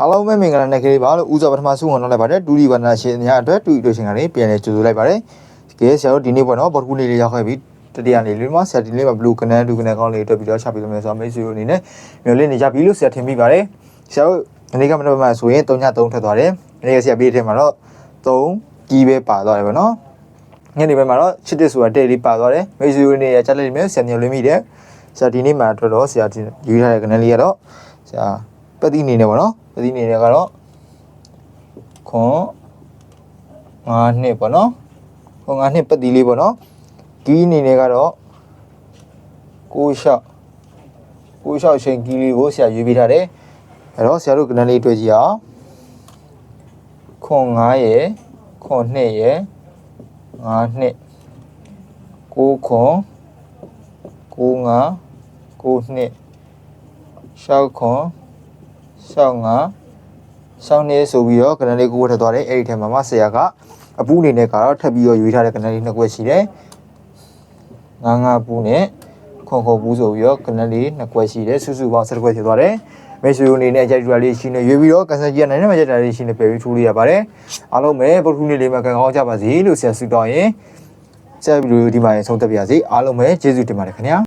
အားလုံးပဲမင်္ဂလာနဲ့ကလေးပါလို့ဦးစွာပထမဆုံးဝင်တော့လိုက်ပါတယ်ဒူဒီဝန္ဒနာရှင်များအတွက်တူတူရှင်ကလေးပြန်လဲကြိုဆိုလိုက်ပါတယ်ကဲဆရာတို့ဒီနေ့ပေါ့နော်ဘော်ကူလေးလေးရောက်ခဲ့ပြီတတိယနေ့လေးမှာဆရာဒီနေ့မှာဘလူးကနေဒူကနေကောင်းလေးအတွက်ပြီးတော့ချပြလို့မယ်ဆိုတော့မိတ်ဆွေတို့အနေနဲ့မျိုးလေးနေကြပြီလို့ဆရာထင်မိပါတယ်ဆရာတို့ဒီနေ့ကမနက်မှာဆိုရင်3ည3ထွက်သွားတယ်ဒီနေ့ဆရာပြေးတဲ့မှာတော့3ကြီးပဲပါသွားတယ်ပေါ့နော်ညနေပိုင်းမှာတော့ချစ်တစ်ဆိုတာတဲ့လေးပါသွားတယ်မိတ်ဆွေတို့အနေနဲ့ချက်လိုက်မယ်ဆရာညွှန်လင်းမိတယ်ဆရာဒီနေ့မှာအတွက်တော့ဆရာယူထားတဲ့ကနေလေးကတော့ဆရာ ပတိအနေနဲ့ပေါ့နော်ပတိအနေနဲ့ကတော့ခွန်9နှစ်ပေါ့နော်ခွန်9နှစ်ပတိလေးပေါ့နော်ကီးအနေနဲ့ကတော့ကိုရှော့ကိုရှော့ချိန်ကီးလေးကိုဆရာရွေးပေးထားတယ်အဲ့တော့ဆရာတို့ကနေလေးတွေ့ကြည့်အောင်ခွန်9ရယ်ခွန်2ရယ်9နှစ်9ခွန်9 9 9နှစ်6ခွန် 6 5 6နှစ်ဆိုပြီးတော့ကနလေးကိုဝတ်ထသွားတယ်အဲ့ဒီထဲမှာမှဆရာကအပူအနေနဲ့ကတော့ထပ်ပြီးတော့ရွေးထားတဲ့ကနလေးနှစ်ခွက်ရှိတယ်ငါးငါးပူနဲ့ခွန်ခွန်ပူဆိုပြီးတော့ကနလေးနှစ်ခွက်ရှိတယ်စုစုပေါင်း7ခွက်ဖြစ်သွားတယ်မိတ်ဆွေတို့အနေနဲ့အကြိုက်တူတာလေးရှိနေရွေးပြီးတော့ကန်ဆယ်ကြီးကနိုင်နေမှာကြတာလေးရှိနေပြန်ပြီးထူလေးရပါတယ်အားလုံးပဲပုထုနေ့လေးမှာကံကောင်းကြပါစေလို့ဆရာဆုတောင်းရင်ဆရာဗီဒီယိုဒီမှာဆုံးသက်ပါရစေအားလုံးပဲကျေးဇူးတင်ပါတယ်ခင်ဗျာ